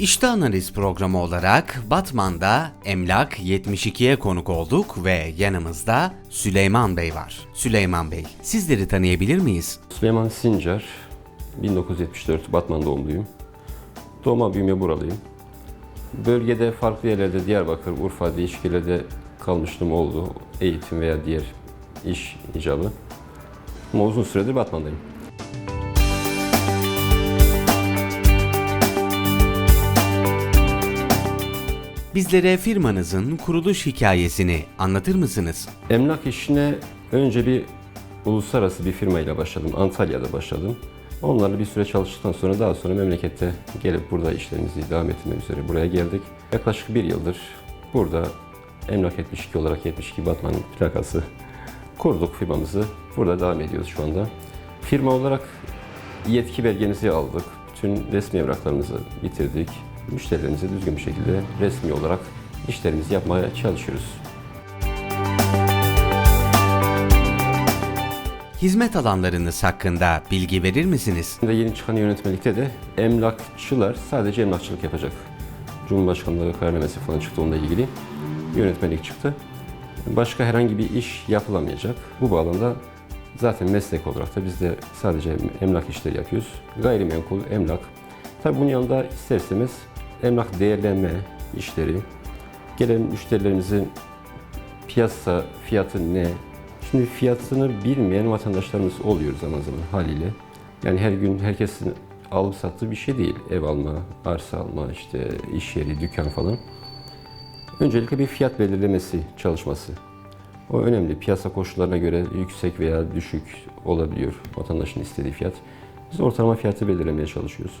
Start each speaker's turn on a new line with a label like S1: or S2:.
S1: İşte Analiz programı olarak Batman'da Emlak 72'ye konuk olduk ve yanımızda Süleyman Bey var. Süleyman Bey, sizleri tanıyabilir miyiz?
S2: Süleyman Sincar, 1974 Batman doğumluyum. Doğma büyüme buralıyım. Bölgede farklı yerlerde Diyarbakır, Urfa değişik kalmışlığım oldu. Eğitim veya diğer iş icabı. Ama uzun süredir Batman'dayım.
S1: Bizlere firmanızın kuruluş hikayesini anlatır mısınız?
S2: Emlak işine önce bir uluslararası bir firmayla başladım. Antalya'da başladım. Onlarla bir süre çalıştıktan sonra daha sonra memlekette gelip burada işlerimizi devam ettirmek üzere buraya geldik. Yaklaşık bir yıldır burada Emlak 72 olarak 72 Batman plakası kurduk firmamızı. Burada devam ediyoruz şu anda. Firma olarak yetki belgemizi aldık. Bütün resmi evraklarımızı bitirdik. Müşterilerimize düzgün bir şekilde resmi olarak işlerimizi yapmaya çalışıyoruz.
S1: Hizmet alanlarınız hakkında bilgi verir misiniz?
S2: Şimdi yeni çıkan yönetmelikte de emlakçılar sadece emlakçılık yapacak. Cumhurbaşkanlığı kararnamesi falan çıktı onunla ilgili. Yönetmelik çıktı. Başka herhangi bir iş yapılamayacak. Bu bağlamda zaten meslek olarak da biz de sadece emlak işleri yapıyoruz. Gayrimenkul, emlak. Tabi bunun yanında ister istemez emlak değerlenme işleri, gelen müşterilerimizin piyasa fiyatı ne? Şimdi fiyatını bilmeyen vatandaşlarımız oluyor zaman zaman haliyle. Yani her gün herkesin alıp sattığı bir şey değil. Ev alma, arsa alma, işte iş yeri, dükkan falan. Öncelikle bir fiyat belirlemesi çalışması. O önemli. Piyasa koşullarına göre yüksek veya düşük olabiliyor vatandaşın istediği fiyat. Biz ortalama fiyatı belirlemeye çalışıyoruz.